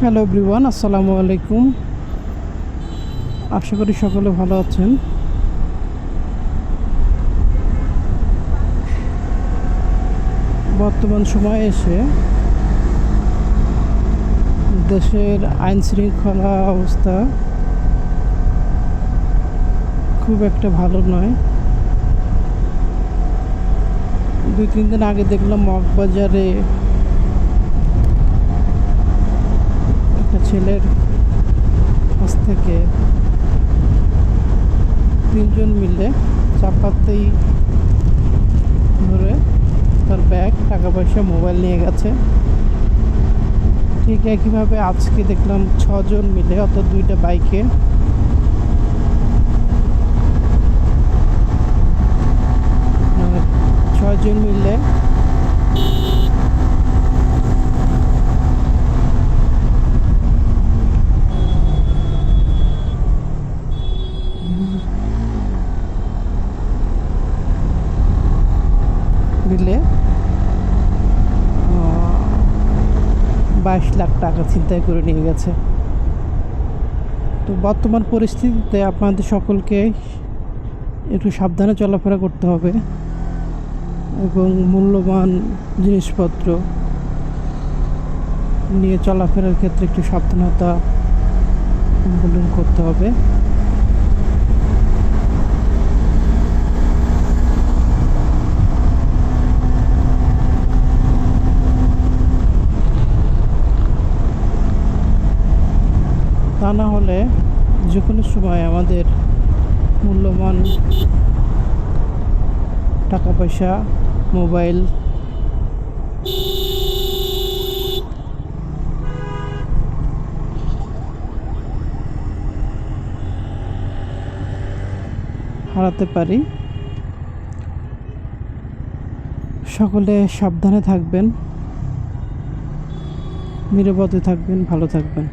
Hello everyone আসসালামু আলাইকুম আশা করি সকলে ভালো আছেন। বর্তমান সময়ে এসে দেশের আইন শৃঙ্খলা অবস্থা খুব একটা ভালো নয়। দুই, তিন দিন আগে দেখলাম মগবাজারে একটা ছেলের কাছ থেকে তিনজন মিলে চাপাতেই ধরে তার ব্যাগ টাকা পয়সা মোবাইল নিয়ে গেছে। ঠিক একইভাবে আজকে দেখলাম ছজন মিলে অর্থাৎ দুইটা বাইকে আহ, ছয়জন মিলে মিলে বাইশ লাখ টাকা চিন্তায় করে নিয়ে গেছে। তো বর্তমান পরিস্থিতিতে আপনাদের সকলকে একটু সাবধানে চলাফেরা করতে হবে এবং মূল্যবান জিনিসপত্র নিয়ে চলাফেরার ক্ষেত্রে একটু সাবধানতা অবলম্বন করতে হবে। তা না হলে যে কোনো সময় আমাদের মূল্যবান টাকা পয়সা মোবাইল, হারাতে পারি। সকলে সাবধানে থাকবেন, নিরাপদে থাকবেন, ভালো থাকবেন।